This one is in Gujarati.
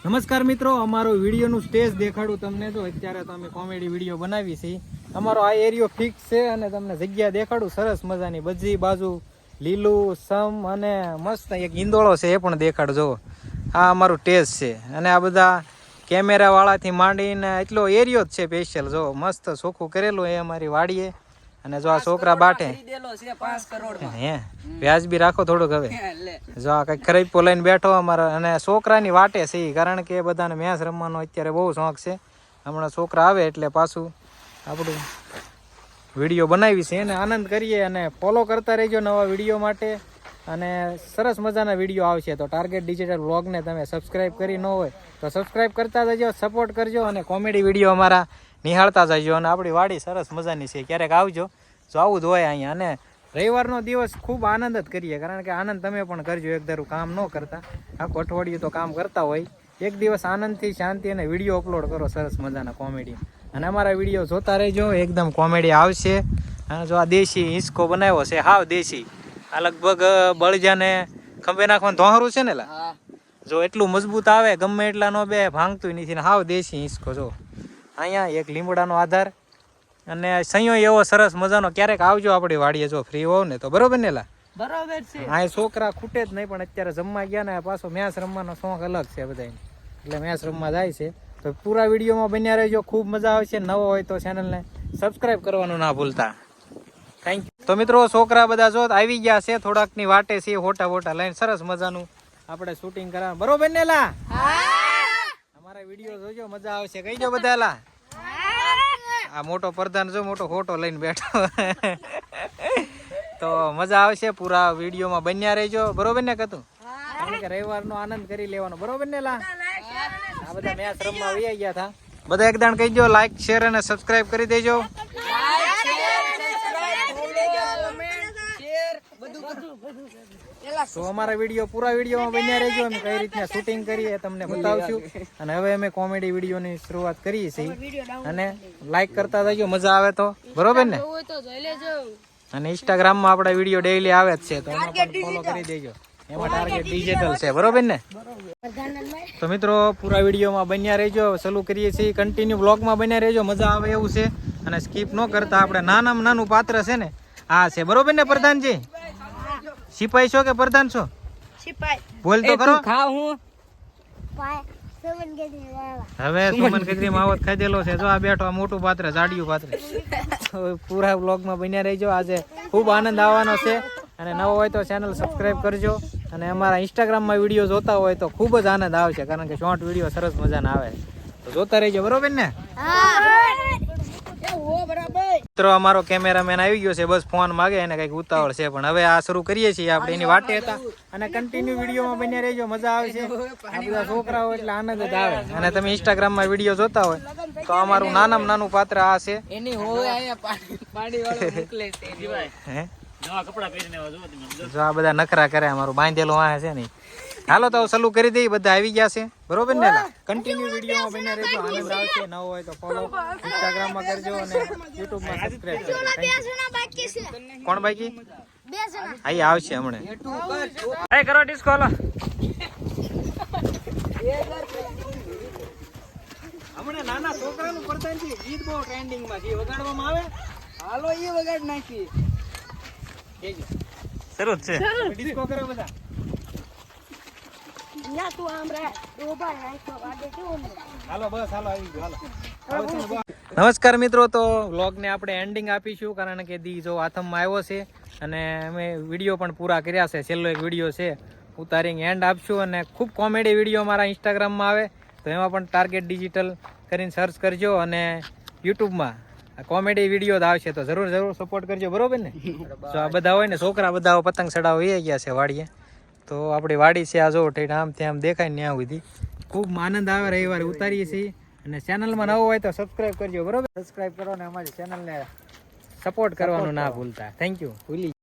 નમસ્કાર મિત્રો, અમારો વિડીયોનું સ્ટેજ દેખાડું તમને. તો અત્યારે તો અમે કોમેડી વીડિયો બનાવી છે. અમારો આ એરિયો ફિક્સ છે અને તમને જગ્યા દેખાડું. સરસ મજાની બધી બાજુ લીલું, સમ અને મસ્ત એક ઈંદોળો છે એ પણ દેખાડ, જુઓ. આ અમારું ટેજ છે. અને આ બધા કેમેરાવાળાથી માંડીને એટલો એરિયો જ છે સ્પેશિયલ જો મસ્ત ચોખ્ખું કરેલું એ અમારી વાડીએ. અને જો આ છોકરા બાટે. હે વ્યાજબી રાખો થોડુંક હવે. જો આ કઈ ખરીપો લઈને બેઠો અમારા અને છોકરાની વાટે છે. કારણ કે બધાને મેચ રમવાનો અત્યારે બહુ શોખ છે. હમણાં છોકરા આવે એટલે પાછું આપણું વીડિયો બનાવી છે એને આનંદ કરીએ અને ફોલો કરતા રહેજો નવા વીડિયો માટે. અને સરસ મજાના વીડિયો આવશે. તો ટાર્ગેટ ડિજિટલ વ્લોગને તમે સબસ્ક્રાઈબ કરી ન હોય, તો સબસ્ક્રાઈબ કરતા જજો સપોર્ટ કરજો અને કોમેડી વીડિયો અમારા નિહાળતા જજો. અને આપણી વાડી સરસ મજાની છે. ક્યારેક આવજો, જો આવું જ હોય અહીંયા. અને રવિવારનો દિવસ ખૂબ આનંદ જ કરીએ, કારણ કે આનંદ તમે પણ કરજો. એક ધારું કામ ન કરતા. આખું અઠવાડિયું તો કામ કરતા હોય. એક દિવસ આનંદથી, શાંતિ અને વીડિયો અપલોડ કરો સરસ મજાના કોમેડી અને અમારા વીડિયો જોતા રહેજો. એકદમ કોમેડી આવશે. અને જો આ દેશી હિંચકો બનાવ્યો છે, હાવ દેશી. આ લગભગ બળજાને ખંભે નાખવાનું ધોહરું છે ને લા? જો એટલું મજબૂત આવે ગમે એટલા નો બે ભાંગતું નથી ને હાવ દેશી હિંચકો જો. અહીંયા એક લીમડાનો આધાર અને સંયો એવો સરસ મજાનો ક્યારેક આવજો આપણી વાડીએ જો ફ્રી હોવ ને તો બરોબર ને લા? બરોબર છે. હા છોકરા ખૂટે જ નહીં પણ અત્યારે જમવા ગયા ને પાછો મેચ રમવાનો શોખ અલગ છે બધાને એટલે મેચ રમવા જાય છે. તો પૂરા વિડીયોમાં બન્યા રહેજો ખૂબ મજા આવશે. નવો હોય તો ચેનલને સબસ્ક્રાઇબ કરવાનું ના ભૂલતા. થેન્ક યુ તો મિત્રો છોકરા બધા જો આવી ગયા છે થોડાકની વાટે છે હોટા હોટા લઈને સરસ મજાનું આપણે શૂટિંગ કરવા બરોબર ને લા અમારા વીડિયો જોજો મજા આવશે. કહીજો બધા લા આ મોટો પ્રધાન જો મોટો હોટો લઈને બેઠો. તો મજા આવશે પૂરા વિડીયોમાં બન્યા રહેજો. બરોબર ને કતું? કારણ કે રવિવારનો આનંદ કરી લેવાનો. બરોબર ને લા આ બધા મેચ રમવા વહી ગયા હતા. બધા એકદમ કહીજો લાઈક શેર અને સબસ્ક્રાઇબ કરી દેજો. તો અમારા વીડિયો પૂરા વિડીયોમાં બન્યા રહેજો. અમે કઈ રીતના શૂટિંગ કરીએ તમને બતાવશું. અને હવે અમે કોમેડી વિડીયોની શરૂઆત કરીએ છીએ. અને લાઈક કરતા જજો મજા આવે તો. બરોબર ને? અને ઇન્સ્ટાગ્રામમાં આપણા વીડિયો ડેઈલી આવે જ છે તો ફોલો કરી દેજો. એમાં ટાર્ગેટ ડિજિટલ છે. બરોબર ને? તો મિત્રો પૂરા વિડીયોમાં બન્યા રહેજો. ચાલુ કરીએ છીએ. કન્ટિન્યુ બ્લોગમાં બન્યા રહેજો. મજા આવે એવું છે. અને સ્કીપ ન કરતા. આપણે નાનામાં નાનું પાત્ર છે ને. આ છે. બરોબર ને પ્રધાનજી? સિપાઈ છો કે પ્રધાન છો? બોલ તો કરો ખા હું? હવે સુમન કચરી માવત ખાધેલો છે. જો આ બેઠો આ મોટું પાત્ર જાડિયું પાત્ર. પૂરા બ્લોગમાં બન્યા રહેજો. આજે ખૂબ આનંદ આવવાનો છે. અને નવો હોય તો ચેનલ સબસ્ક્રાઇબ કરજો. અને અમારા ઇન્સ્ટાગ્રામમાં વીડિયો જોતા હોય તો ખૂબ જ આનંદ આવશે કારણ કે શોર્ટ વીડિયો સરસ મજાના આવે. તો જોતા રહેજો. બરોબર ને? મિત્રો અમારો કેમેરામેન આવી ગયો છે બસ ફોન માગે એને કંઈક ઉતાવળ છે પણ હવે આ શરૂ કરીએ છીએ આપણે એની વાટે હતા. અને કન્ટિન્યુ વિડીયોમાં બન્યા રહેજો મજા આવશે. આ બધા છોકરાઓ એટલે આનંદ જ આવે. અને તમે ઇન્સ્ટાગ્રામમાં વીડિયો જોતા હોય તો અમારું નાનામાં નાનું પાત્ર આ છે. એની હોય પાણી વાળો મોકલે છે હે? જો આ બધા નખરા કરે અમારું બાંધેલું વાહ છે ને. હાલો તો સલું કરી દઈએ બધા આવી ગયા છે. બરોબર ને કન્ટિન્યુ વીડિયો બને રહેજો. આનંદ આવશે ન હોય તો ફોલો ઇન્સ્ટાગ્રામમાં કરજો અને યુટ્યુબમાં સબસ્ક્રાઇબ કરજો. કોણ બાકી? આઈ આવશે હમણાં. એ કરો ડિસ્કો હાલો. હમણાં નાના છોકરાનું પ્રધાનજી ગીત બહુ ટ્રેન્ડિંગમાં છે વગાડવામાં આવે. હાલો એ વગાડ નાખી શરૂ છે. ડિસ્કો કરે બધા. હાલો બસ હાલો આવી ગયો હાલો. નમસ્કાર મિત્રો તો વ્લોગને આપણે એન્ડિંગ આપીશું કારણ કે દી જો આથમમાં આવ્યો છે અને અમે વીડિયો પણ પૂરા કર્યા છે. છેલ્લો એક વીડિયો છે. ઉતારીને એન્ડ આપશું અને ખૂબ કોમેડી વીડિયો મારા ઇન્સ્ટાગ્રામમાં આવે તો એમાં પણ ટાર્ગેટ ડિજિટલ કરીને સર્ચ કરજો અને યુટ્યુબમાં કોમેડી વીડિયો આવશે તો જરૂર જરૂર સપોર્ટ કરજો, બરોબર ને? જો આ બધા હોય ને, છોકરા બધા પતંગ ચડાવવા એ ગયા છે વાડીએ. તો આપણી વાડી છે આ જો, ઠેઠ આમ ત્યાં દેખાય ને ત્યાં સુધી. ખૂબ આનંદ આવે રવિવારે ઉતારીએ છીએ. અને ચેનલમાં નવો હોય તો સબસ્ક્રાઇબ કરજો, બરોબર? સબસ્ક્રાઇબ કરો ને અમારી ચેનલને સપોર્ટ કરવાનું ના ભૂલતા. થેન્ક યુ ભૂલી